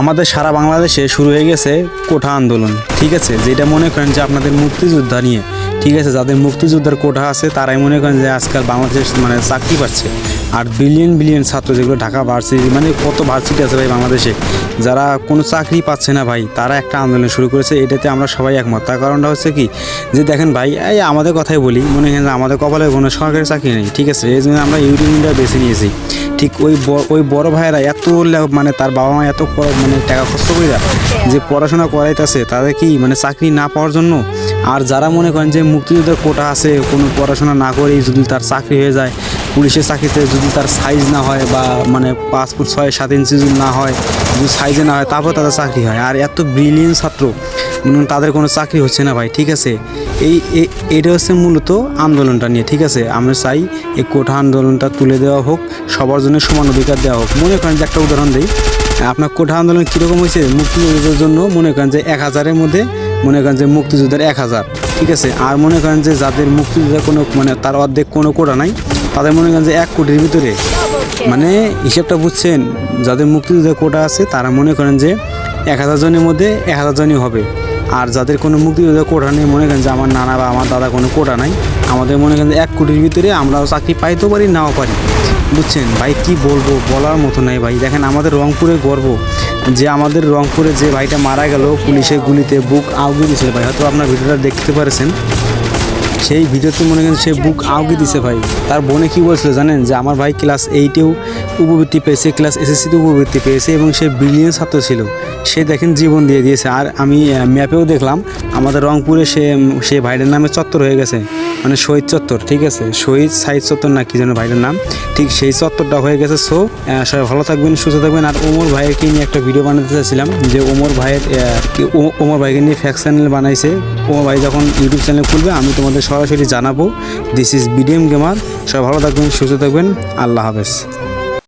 আমাদের সারা বাংলাদেশে শুরু হয়ে গেছে কোঠা আন্দোলন, ঠিক আছে? যেটা মনে করেন যে আপনাদের মুক্তিযোদ্ধা নিয়ে, ঠিক আছে? যাদের মুক্তিযোদ্ধার কোঠা আছে, তারাই মনে করেন যে আজকাল বাংলাদেশ মানে চাকরি পাচ্ছে। আর বিলিয়ন বিলিয়ন ছাত্র যেগুলো ঢাকা ভার্সিটি মানে কত ভার্সিটি আছে ভাই বাংলাদেশে, যারা কোনো চাকরি পাচ্ছে না ভাই, তারা একটা আন্দোলন শুরু করেছে, এটাতে আমরা সবাই একমত। তার কারণটা হচ্ছে কি? যে দেখেন ভাই, এই আমাদের কথাই বলি, মনে হয় আমাদের কপালে কোনো সরকারি চাকরি নেই, ঠিক আছে? এই জন্য আমরা ইউটিউব ইন্ডিয়া বেছে নিয়েছি। ঠিক ওই ওই বড় ভাইয়েরা এত মানে তার বাবা মা এত মানে টাকা খরচ করে যে পড়াশোনা করাইতেছে, তাদের কি মানে চাকরি না পাওয়ার জন্য? আর যারা মনে করেন যে মুক্তিযুদ্ধের কোটা আছে, কোনো পড়াশোনা না করেই যদি তার চাকরি হয়ে যায়, পুলিশের চাকরিতে যদি তার সাইজ না হয় বা মানে পাঁচ ফুট ছয় সাত ইঞ্চি যদি না হয়, যদি সাইজে না হয়, তারপর তাদের চাকরি হয়। আর এত ব্রিলিয়েন্ট ছাত্র তাদের কোনো চাকরি হচ্ছে না ভাই, ঠিক আছে? এই এটা হচ্ছে মূলত আন্দোলনটা নিয়ে, ঠিক আছে? আমরা চাই এই কোঠা আন্দোলনটা তুলে দেওয়া হোক, সবার জন্য সমান অধিকার দেওয়া হোক। মনে করেন যে একটা উদাহরণ দিই, আপনার কোঠা আন্দোলন কীরকম হয়েছে? মুক্তিযুদ্ধের জন্য মনে করেন যে এক হাজারের মধ্যে, মনে করেন যে মুক্তিযুদ্ধের এক হাজার, ঠিক আছে? আর মনে করেন যে যাদের মুক্তিযুদ্ধের কোনো মানে তার অর্ধেক কোনো কোটা নাই, তাদের মনে করেন যে এক কোটির ভিতরে। মানে হিসেবটা বুঝছেন, যাদের মুক্তিযুদ্ধের কোটা আছে, তারা মনে করেন যে এক হাজার জনের মধ্যে এক হাজার জনই হবে। আর যাদের কোনো মুক্তিযোদ্ধা কোটা নেই, মনে করেন যে আমার নানা বা আমার দাদা কোনো কোটা নাই, আমাদের মনে করেন এক কোটির ভিতরে আমরাও চাকরি পাইতেও পারি, নাও পারি। বুঝছেন? ভাই, কি বলব? বলার মতো নাই ভাই। দেখেন, আমাদের রংপুরে গর্ব। যে আমাদের রংপুরে যে ভাইটা মারা গেল পুলিশের গুলিতে, বুক আউগে ছিল ভাই। হয়তো আপনার ভিডিওটা দেখতে পারেছেন। সেই ভিডিওতে মনে করেন সে বুক আউকে দিছে ভাই। তার বোনে কি বলছিল জানেন? যে আমার ভাই ক্লাস এইটেও উপবৃত্তি পেয়েছে ক্লাস এসএসসিতে উপবৃত্তি পেয়েছে এবং সে বিলিয়ন ছাত্র ছিল। সে দেখেন জীবন দিয়ে দিয়েছে। আর আমি ম্যাপেও দেখলাম, আমাদের রংপুরে সে সে ভাইয়ের নামে চত্বর হয়ে গেছে। মানে শহীদ চত্বর, ঠিক আছে? শহীদ সাহিদ চত্বর না কি যেন ভাইয়ের নাম? ঠিক সেই চত্বরটা হয়ে গেছে। সো সবাই ভালো থাকবেন, সুস্থ থাকবেন। আর ওমর ভাইয়েরকে নিয়ে একটা ভিডিও বানাতে চাইছিলাম যে ওমর ভাইয়ের ওমর ভাইকে নিয়ে ফ্যাক্স চ্যানেল বানাইছে। ওমর ভাই যখন ইউটিউব চ্যানেল খুলবে, আমি তোমাদের সরাসরি জানাব। দিস ইজ বিডিএম গেমার সবাই ভালো থাকবেন, সুস্থ থাকবেন। আল্লাহ হাফেজ।